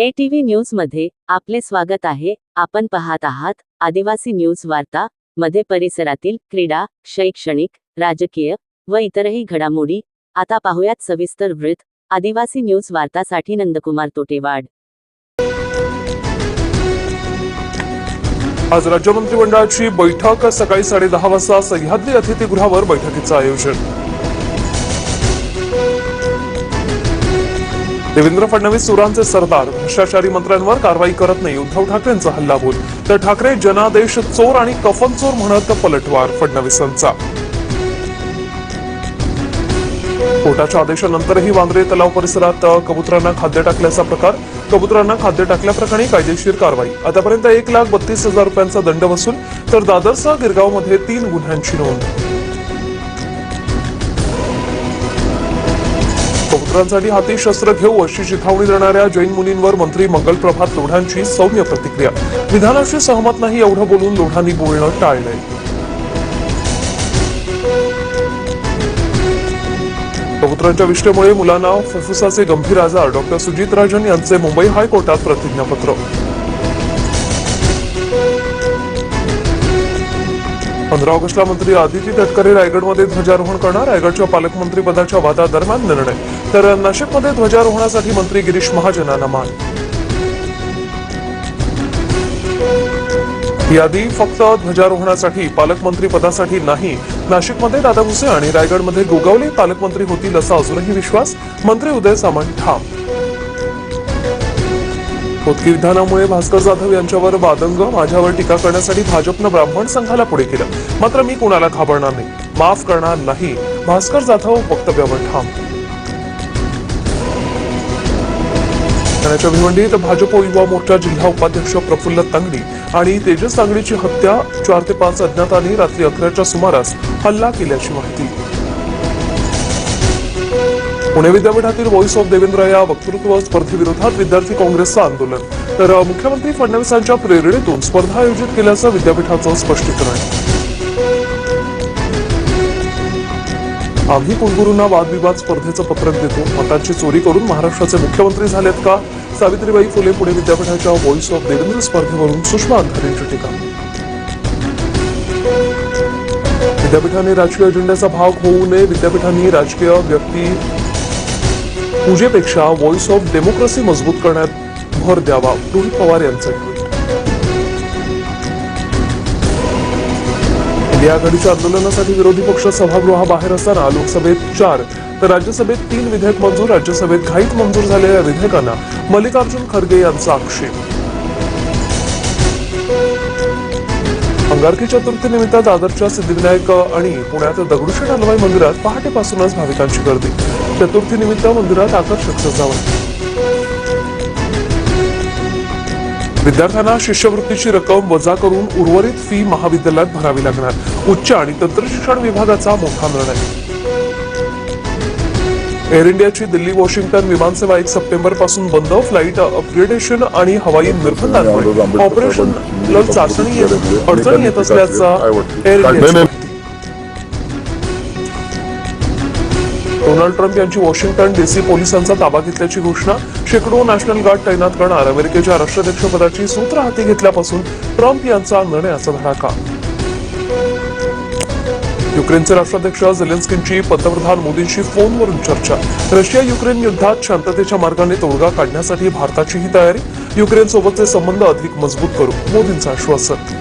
ATV TV न्यूजमध्ये आपले स्वागत आहे. आपण पाहत आहात आदिवासी न्यूज वार्ता मध्ये परिसरातील क्रीडा शैक्षणिक राजकीय व इतरही घडामोडी. आता पाहुयात सविस्तर वृत्त. आदिवासी न्यूज वार्तासाठी नंदकुमार तोटेवाड. आज राज्य मंत्रिमंडळाची बैठक सकाळी साडेदहा वाजता सह्याद्री अतिथीगृहावर बैठकीचं आयोजन. देवेंद्र फडणवीस सुरांचे सरदार भ्रष्टाचारी मंत्र्यांवर कारवाई करत नाही उद्धव ठाकरेंचा हल्लाबोल. तर ठाकरे जनादेश चोर आणि कफन चोर म्हणत पलटवार फडणवीसांचा. कोर्टाच्या आदेशानंतरही वांद्रे तलाव परिसरात कबुतरांना खाद्य टाकल्याचा प्रकार. कबुतरांना खाद्य टाकल्याप्रकरणी कायदेशीर कारवाई. आतापर्यंत एक लाख बत्तीस हजार रुपयांचा दंड वसूल तर दादरसह गिरगावमध्ये तीन गुन्ह्यांची नोंद. कबुतरांसाठी हाती शस्त्र घेऊ अशी चिथावणी देणाऱ्या जैन मुलींवर मंत्री मंगल प्रभात लोढांची सौम्य प्रतिक्रिया. विधानाशी सहमत नाही एवढं बोलून लोढांनी बोलणं टाळलंय. कबुतरांच्या विष्ठेमुळे मुलांना फुफ्फुसाचे गंभीर आजार. डॉक्टर सुजित राजन यांचे मुंबई हायकोर्टात प्रतिज्ञापत्र. पंधरा ऑगस्टला मंत्री आदिती तटकरे रायगडमध्ये ध्वजारोहण करणार. रायगडच्या पालकमंत्री पदाच्या वादादरम्यान निर्णय. तर नाशिकमध्ये ध्वजारोहणासाठी मंत्री गिरीश महाजनांना मान. यादी फक्त ध्वजारोहणासाठी पालकमंत्री पदासाठी नाही. नाशिकमध्ये दादा भुसे आणि रायगडमध्ये गोगावले पालकमंत्री होतील असा अजूनही विश्वास. मंत्री उदय सामंत ठाम. खोतकी विधानामुळे भास्कर जाधव यांच्यावर वादंग माझ्यावर टीका करण्यासाठी भाजपनं ब्राह्मण संघाला पुढे केलं. मात्र मी कुणाला घाबरणार नाही. माफ करणार नाही. भास्कर जाधव वक्तव्यावर ठाम. ठाण्याच्या भिवंडीत भाजप युवा मोर्चा जिल्हा उपाध्यक्ष प्रफुल्ल तांगडी आणि तेजस तांगडीची हत्या चार ते पाच अज्ञातांनी रात्री अकराच्या सुमारास हल्ला केल्याची माहिती. पुणे विद्यापीठातील व्हॉइस ऑफ देवेंद्र या वक्तृत्व स्पर्धेविरोधात विद्यार्थी काँग्रेसचं आंदोलन. तर मुख्यमंत्री फडणवीसांच्या प्रेरणेतून स्पर्धा आयोजित केल्याचं विद्यापीठाचं स्पष्टीकरण. आम्ही कुलगुरूंना वादविवाद स्पर्धेचं पत्रक देतो. मतांची चोरी करून महाराष्ट्राचे मुख्यमंत्री झालेत का? सावित्रीबाई फुले पुणे विद्यापीठाच्या व्हॉइस ऑफ देवेंद्र स्पर्धेवरून सुषमा अंधारेंची टीका. विद्यापीठाने राजकीय अजेंड्याचा भाग होऊ नये. विद्यापीठांनी राजकीय व्यक्ती पूजेपेक्षा व्हॉइस ऑफ डेमोक्रेसी मजबूत करण्यात भर द्यावा. रोहित पवार यांचं. या आघाडीच्या आंदोलनासाठी विरोधी पक्ष सभागृहाबाहेर असताना लोकसभेत चार तर राज्यसभेत तीन विधेयक मंजूर राज्यसभेत घाईत मंजूर झालेल्या विधेयकांना मल्लिकार्जुन खरगे यांचा आक्षेप. अंगारकी चतुर्थीनिमित्त दादरच्या सिद्धिविनायक आणि पुण्यात दगडूशेठ हलवाई मंदिरात पहाटेपासूनच भाविकांची गर्दी. चतुर्थीनिमित्त मंदिरात आकर्षक सजावट. विद्यार्थ्यांना शिष्यवृत्तीची रक्कम वजा करून उर्वरित फी महाविद्यालयात भरावी लागणार. उच्च आणि तंत्रशिक्षण विभागाचा मोठा निर्णय. एअर इंडियाची दिल्ली वॉशिंग्टन विमानसेवा एक सप्टेंबरपासून बंद फ्लाईट अपग्रेडेशन आणि हवाई निर्बंधांमुळे ऑपरेशनल चाचणी अडचणी येत असल्याचा एअर माहिती. डोनाल्ड ट्रम्प यांची वॉशिंग्टन डीसी पोलिसांचा ताबा घेतल्याची घोषणा शेकडो नॅशनल गार्ड तैनात करणार अमेरिकेच्या राष्ट्राध्यक्षपदाची सूत्र हाती घेतल्यापासून ट्रम्प यांचा निर्णयाचा धडाका. युक्रेनचे राष्ट्राध्यक्ष झेलेन्स्कींची पंतप्रधान मोदींशी फोनवरून चर्चा. रशिया युक्रेन युद्धात शांततेच्या मार्गाने तोडगा काढण्यासाठी भारताचीही तयारी युक्रेन सोबतचे संबंध अधिक मजबूत करू मोदींचं आश्वासन.